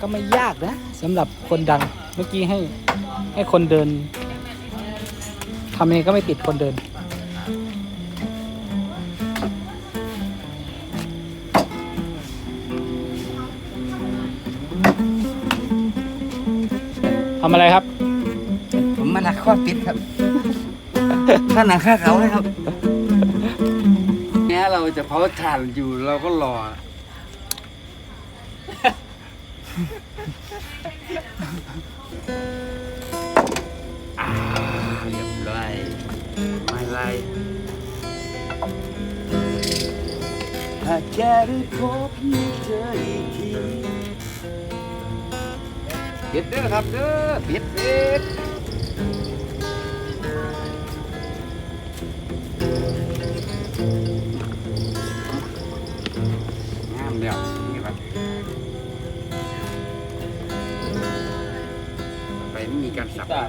ก็ไม่ยากนะสำหรับคนดังเมื่อกี้ให้ให้คนเดินทำยังไงก็ไม่ติดคนเดิน ทำอะไรครับ ผมมาหนักข้อปิดครับ ถ้าหนังค่าเขาเลยครับ เนี้ยเราจะเผาถ่านอยู่เราก็รอ อ่าเรียบร้อยไม่ไรถ้าแค่ได้พบเจออีกทีบิดเด้อครับเด้อบิดบิด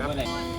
ก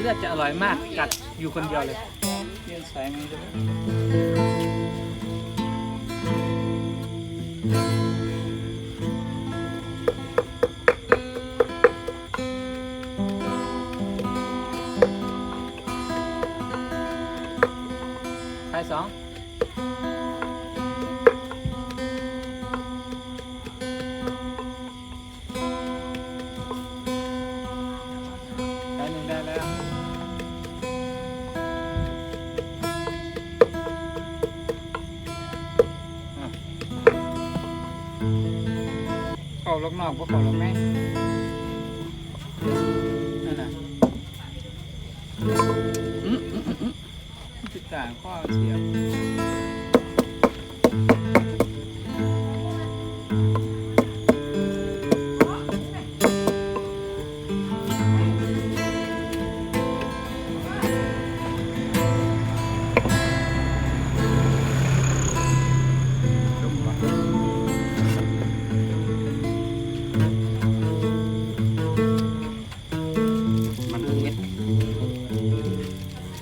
เลือดจะอร่อยมากกัดอยู่คนเดียวเลยเรียนสายมือด้วย ล็อกนอกพวกเขาล็อกในนั่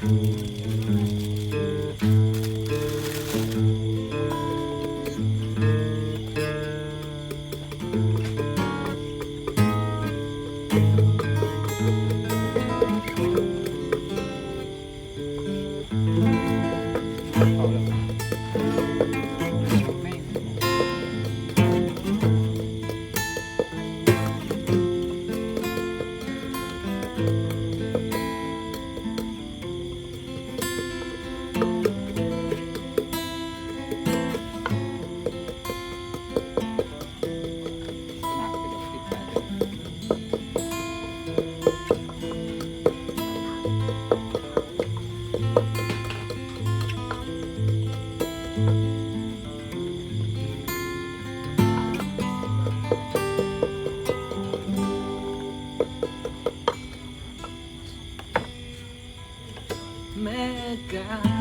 mm. God.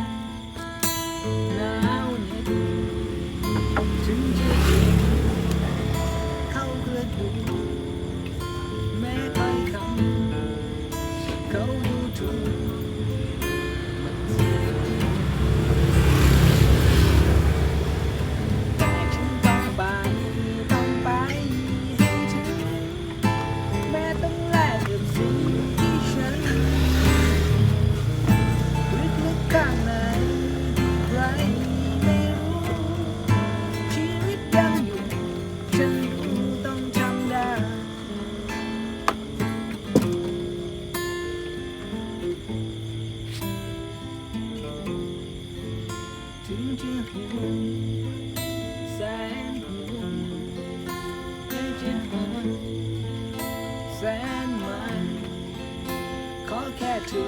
yetu.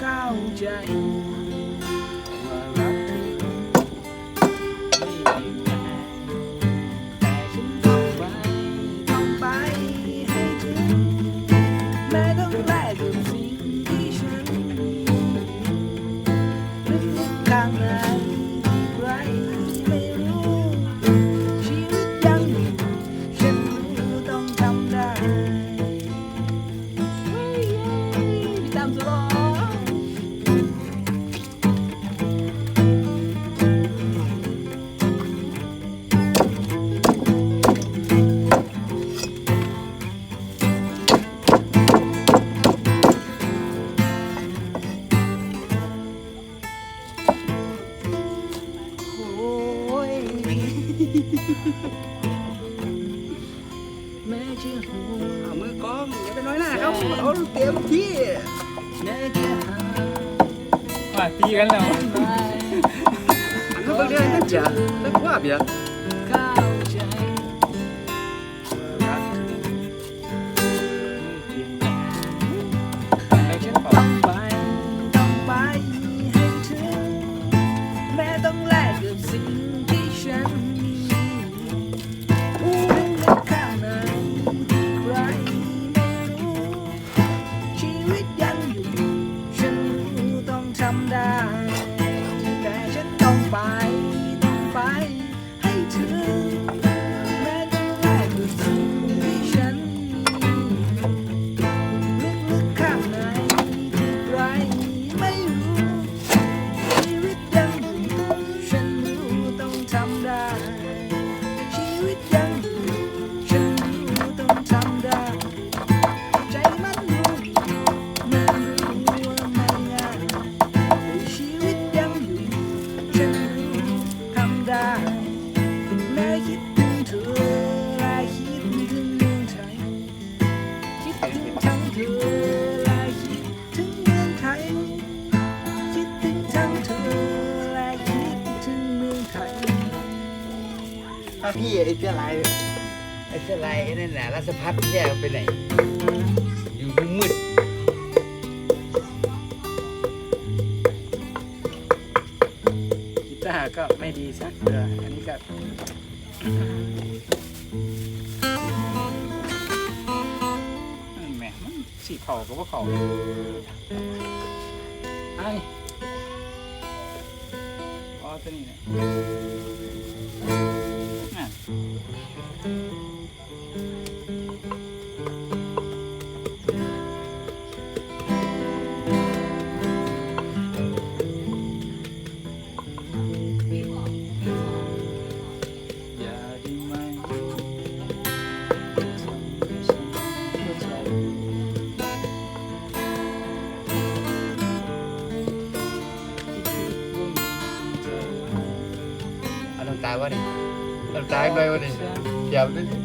Kaujai แม่เชื่อเอามือกล้องอย่าไปน้อยหน้าเขาเอาเตรียมที่แม่เชื่อหาตีกันแล้ว อันนั้เบื่อเรื่อกันจ้ะนั่นว่าเบียร์ สะพัดแย่ไปไหน อยู่มุมมืดกีตาร์ก็ไม่ดีสักเดืออันนี้ก็แหมมันสีเข่าก็ว่าเข่าไอ้อ๋อตัวนี้นะ કાઢ આવ્યો નહીં ખ્યાલ નથી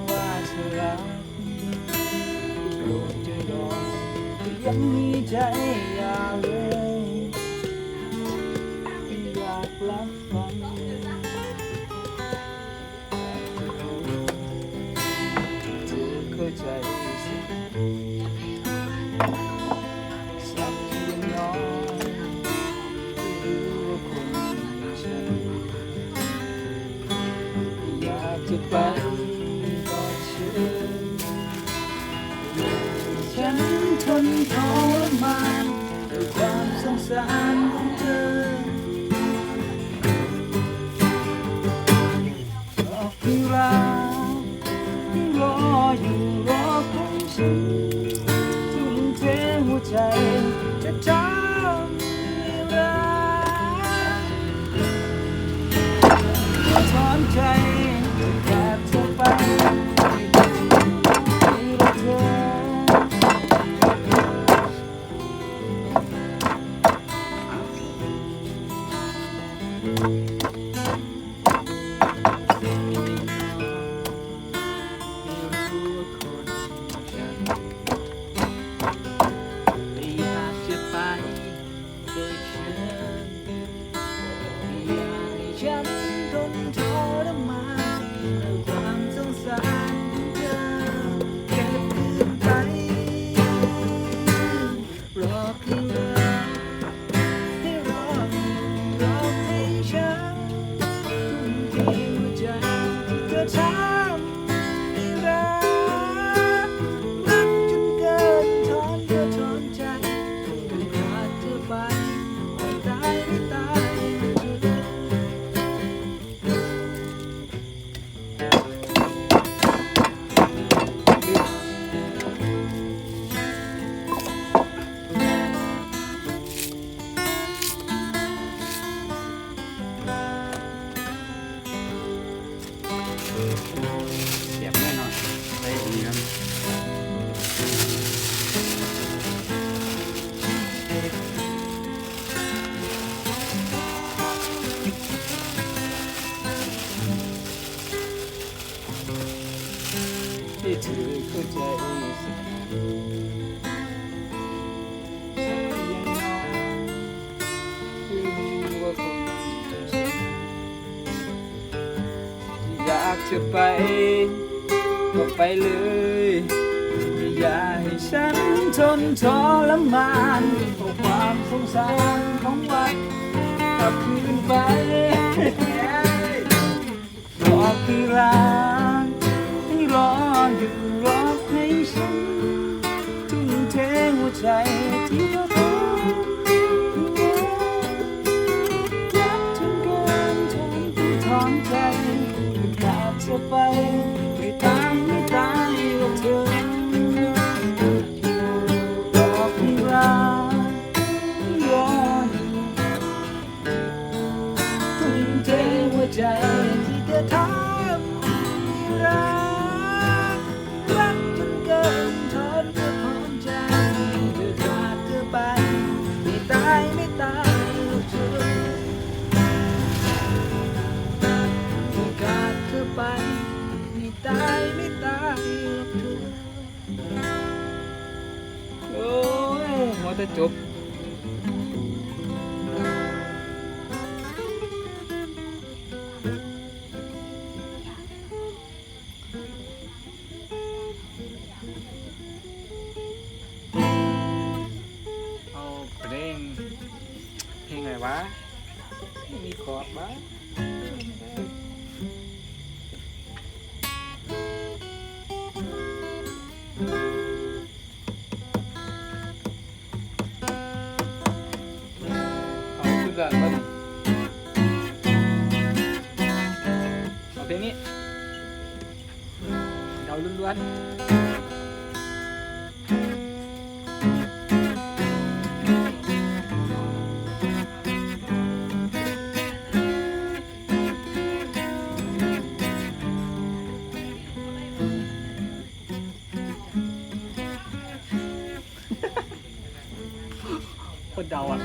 ไปก็ไปเลย อย่าให้ฉันทนทรมานเพราความสงสารของวันกับคืนไปรอคือรักให้รออยู่รอให้ฉันทุ่มเทหัวใจ the top วนคนเดาอะ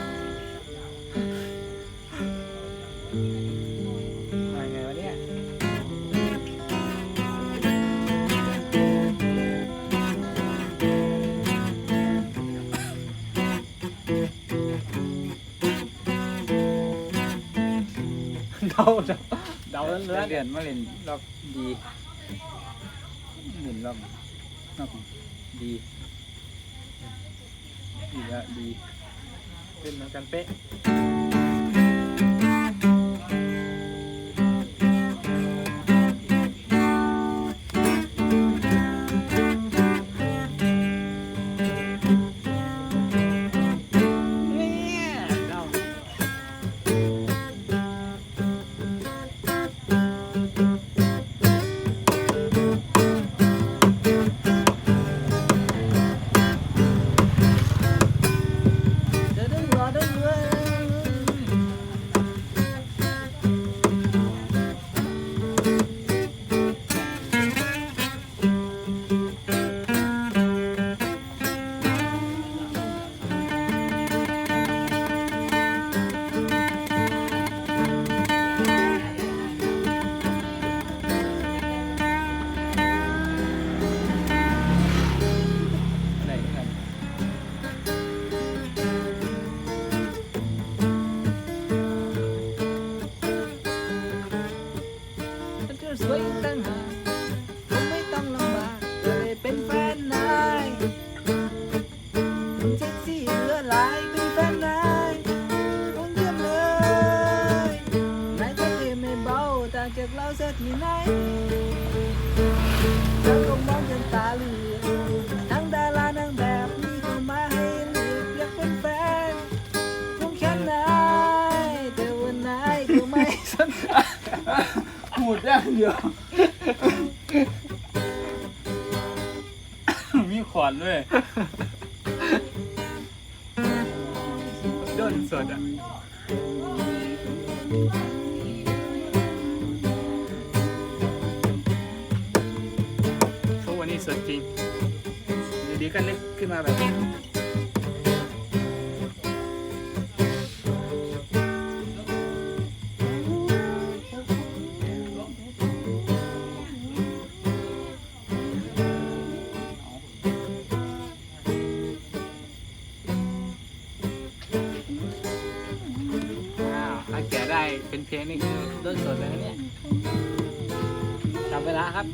เดาเดาเดาเลือนเดือนมาเล่นรอบดีเล่นรอบรอบดีดีละดีเล่นมือกันเป๊ะ đông người ดอย่างเดียวมีขอนด้วย เพลงนี่คือเรื่องสดเลยนะเนี่ยจับเวลาครับ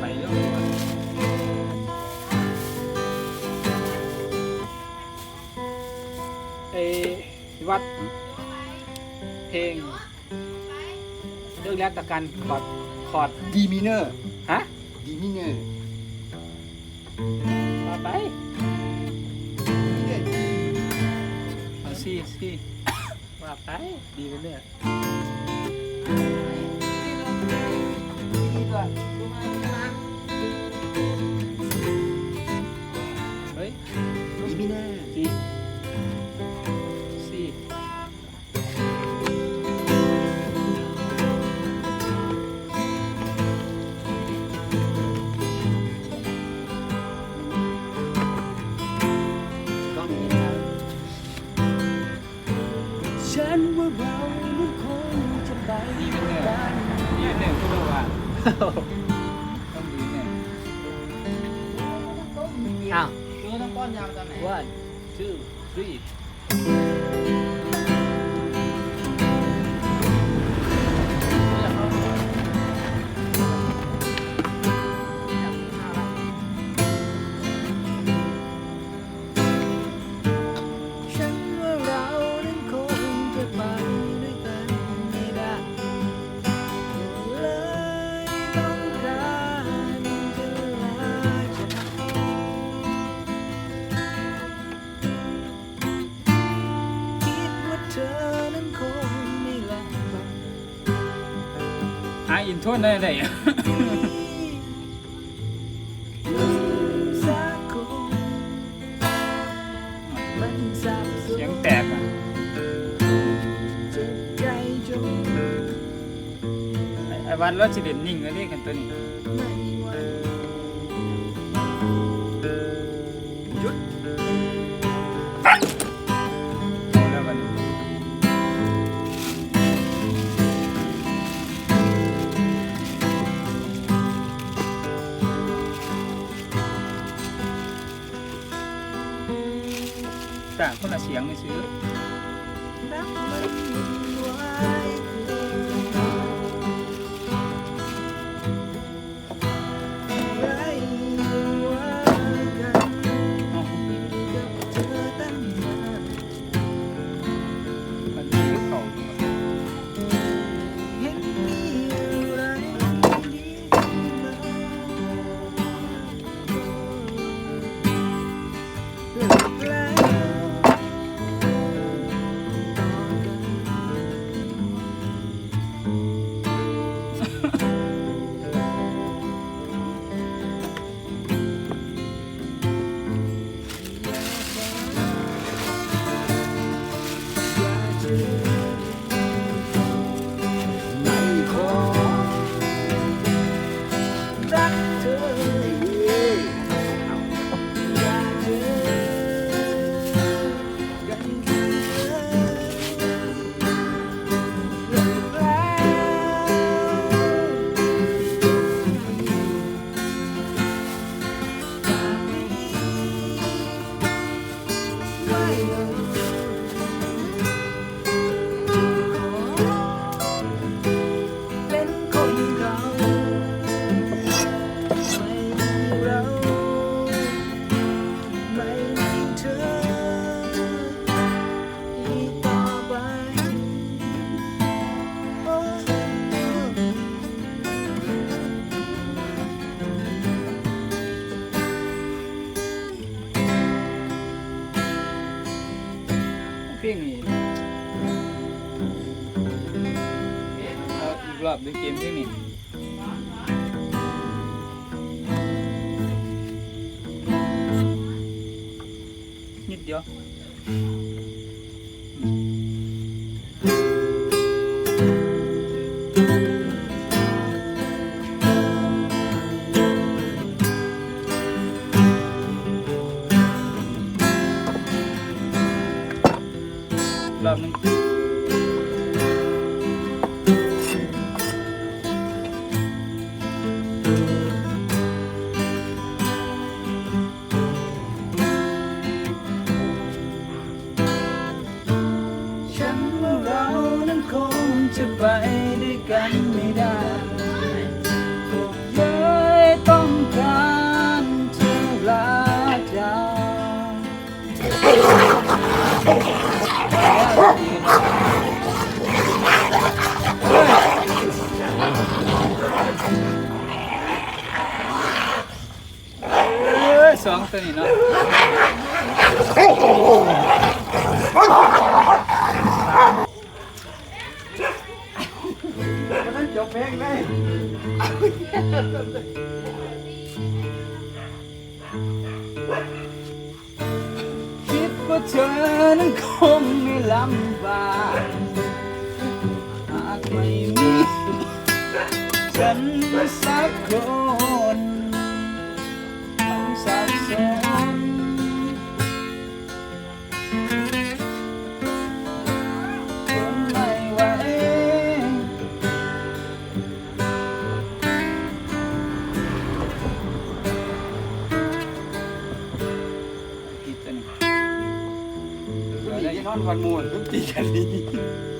ไปเรื่อยไอวัด เพลงเรื่องแรกตะการคอร์ดคอร์ดดีมิเนอร์ ฮะ ดีมิเนอร์มาไปเอาซี่ซี่มาไป ดีมิเนอร์ เรนั้นคงยกันหนี่ยคุณดูว่าต้องดีเนี่ยต้องป้อนยามาจาไหน one two three คนได้ได้ เสียงแตกอ่ะไอ้วันเราจะเด่นนิ่งเลยกันตัวนี้ yang. vlogging. เธอนั้นคงไม่ลำบากหากไม่มีฉันสักคน อนวันมวนเพิ่งตีกันนี้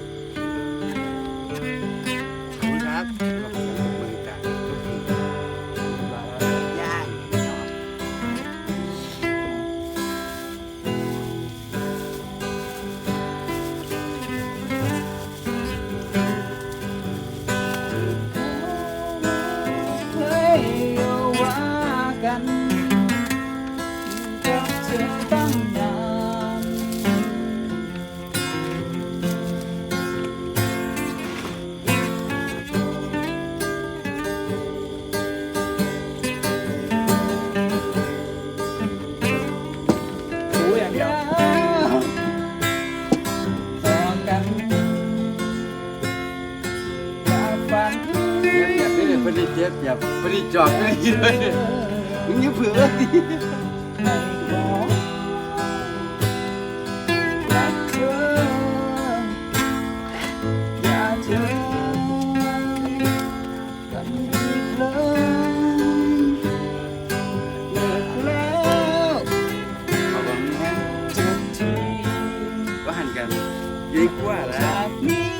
ว่าแล้วจากนี้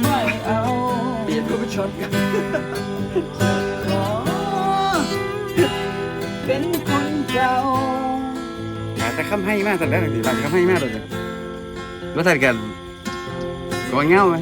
ไม่เอาเปลี่ยนก็ไปชนกันขอเป็นคนเก่าหาแต่คำให้มากแต่แรกสิบางคำให้มากเลยมาตัดกันก่อนเงาไหม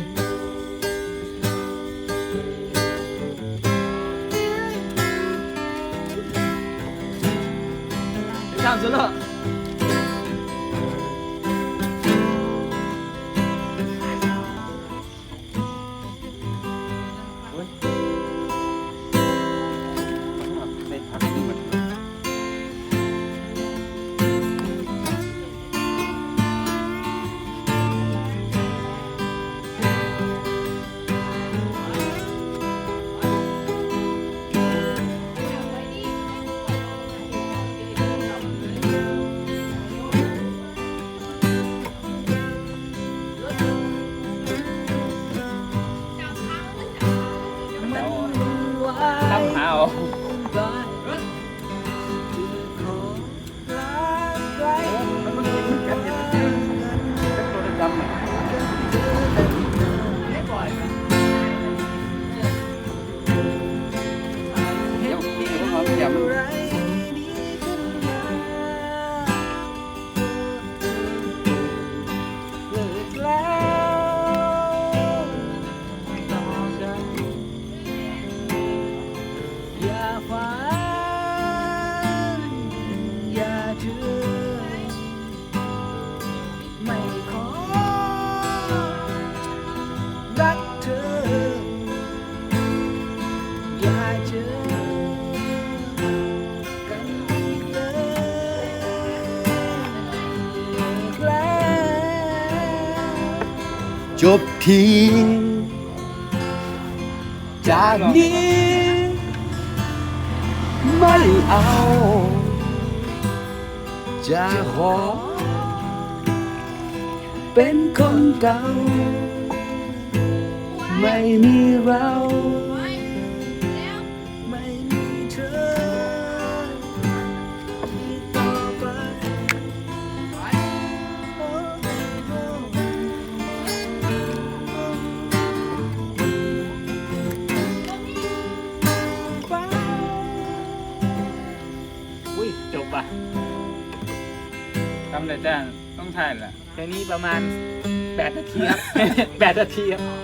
เจอกันอีกแล้วจบที จากนี้ ไม่เอา จะขอ เป็นคนเก่า ไม่มีเราำเลยจ้าต้องถ่ายแหละแค่นี้ประมาณ8นาทีครับ 8นาทีครับ